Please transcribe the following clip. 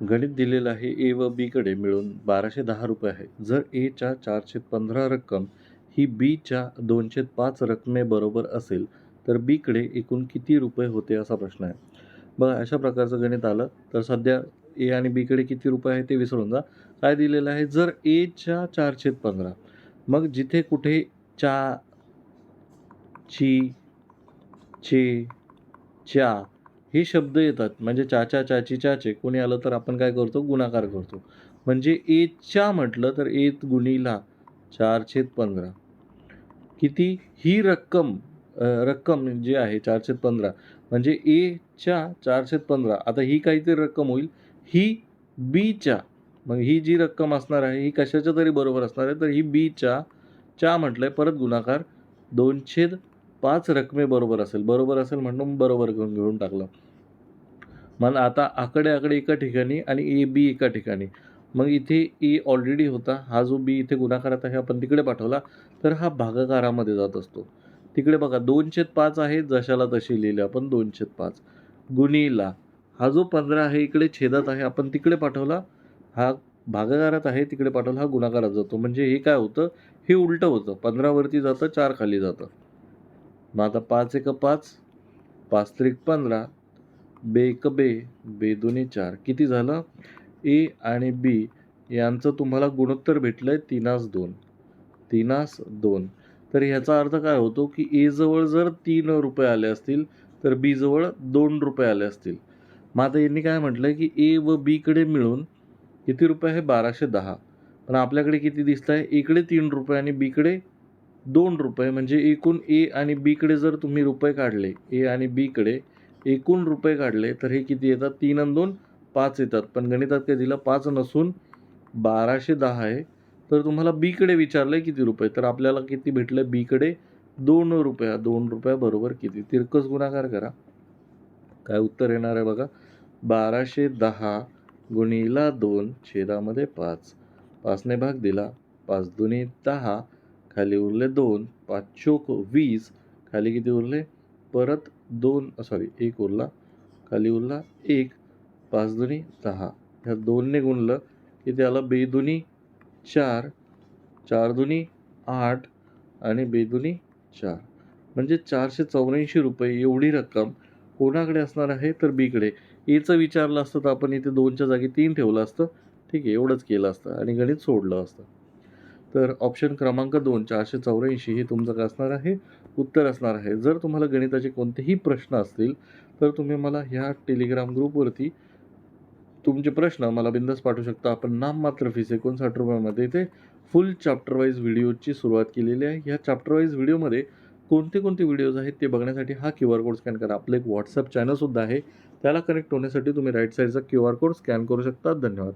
गणित दिलेलं आहे ए व बीकडे मिळून बाराशे दहा रुपये आहे. जर एच्या चारशे पंधरा रक्कम ही बीच्या दोनशे पाच रकमेबरोबर असेल तर बीकडे एकूण किती रुपये होते असा प्रश्न आहे. बघा अशा प्रकारचं गणित आलं तर सध्या ए आणि बीकडे किती रुपये आहे ते विसरून जा. काय दिलेलं आहे? जर एच्या चारशे पंधरा मग जिथे कुठे चा ची चे च्या हे शब्द येतात. म्हणजे चाचा चाची चाचे कोणी आलं तर आपण काय करतो? गुणाकार करतो. म्हणजे एच्या म्हटलं तर एत गुणीला चारशे पंधरा. किती? ही रक्कम रक्कम जी आहे चारशे पंधरा. म्हणजे एच्या चारशे पंधरा. आता ही काहीतरी रक्कम होईल. ही बीच्या मग ही जी रक्कम असणार आहे ही कशाच्या तरी बरोबर असणार आहे? तर ही बीच्या च्या म्हटलं आहे परत गुणाकार दोनशे पाच रकमेबरोबर असेल बरोबर असेल म्हणून बरोबर घेऊन घेऊन टाकलं. मग आता आकडे आकडे एका ठिकाणी आणि ए बी एका ठिकाणी. मग इथे ए ऑलरेडी होता हा जो बी इथे गुणाकारात आहे आपण तिकडे पाठवला तर हा भागाकारामध्ये जात असतो. तिकडे बघा दोनशे पाच आहे जशाला तशी लिहिले आपण दोनशे पाच. गुणीला हा जो पंधरा आहे इकडे छेदात आहे आपण तिकडे पाठवला हा भागाकारात आहे तिकडे पाठवला हा गुणाकारात जातो. म्हणजे हे काय होतं? हे उलटं होतं. पंधरावरती जातं चार खाली जातं. मग आता पाच एक पाच पाच त्रिक पंधरा बे एक बे बे दोन्ही चार. किती झालं? ए आणि बी यांचं तुम्हाला गुणोत्तर भेटलं आहे तीनास दोन. तीनास दोन. तर ह्याचा अर्थ काय होतो की ए जवळ जर तीन रुपये आले असतील तर बी जवळ दोन रुपये आले असतील. मग आता यांनी काय म्हटलं की ए व बीकडे मिळून किती रुपये आहे? बाराशे दहा. पण आपल्याकडे किती दिसत आहे इकडे तीन रुपये आणि बीकडे दोन रुपये म्हणजे एकूण ए आणि बीकडे जर तुम्ही रुपये काढले ए आणि बीकडे एकूण रुपये काढले तर हे किती येतात? तीन आणि दोन पाच येतात. पण गणितात काय दिलं? पाच नसून बाराशे दहा आहे. तर तुम्हाला बीकडे विचारलं आहे किती रुपये? तर आपल्याला किती भेटलं? बीकडे दोन रुपया. दोन रुपयाबरोबर किती? तिरकस गुणाकार करा. काय उत्तर येणार आहे बघा? बाराशे दहा गुणीला दोन छेदामध्ये पाच. पाचने भाग दिला. पाच दुनी दहा. खाली उरले दोन पाच चोक वीस खाली किती उरले? परत दोन सॉरी एक उरला. खाली उरला एक पाच दुनी दहा. ह्या दोनने गुणलं की त्याला बेदुनी चार चार दुनी आठ आणि बेदुनी चार. म्हणजे चारशे चौऱ्याऐंशी रुपये एवढी रक्कम कोणाकडे असणार आहे? तर बीकडे. एचं विचारलं असतं तर आपण इथे दोनच्या जागी तीन ठेवलं असतं. ठीक आहे एवढंच केलं असतं आणि गणित सोडलं असतं. तर ऑप्शन क्रमांक दोन चारशे चौऱ्याऐंशी हे तुमचं काय असणार आहे. उत्तर असणार आहे. जर तुम्हाला गणिताचे कोणतेही प्रश्न असतील तर तुम्ही मला ह्या टेलिग्राम ग्रुपवरती तुमचे प्रश्न मला बिंदास पाठवू शकता. आपण नाममात्र फीस एकोणसाठ रुपयामध्ये इथे फुल चॅप्टरवाईज व्हिडिओची सुरुवात केलेली आहे. ह्या चॅप्टरवाईज व्हिडिओमध्ये कोणते कोणते व्हिडिओज आहेत ते बघण्यासाठी हा क्यू आर कोड स्कॅन करा. आपलं एक व्हॉट्सअप चॅनलसुद्धा आहे. त्याला कनेक्ट होण्यासाठी तुम्ही राईट साईडचा क्यू आर कोड स्कॅन करू शकता. धन्यवाद.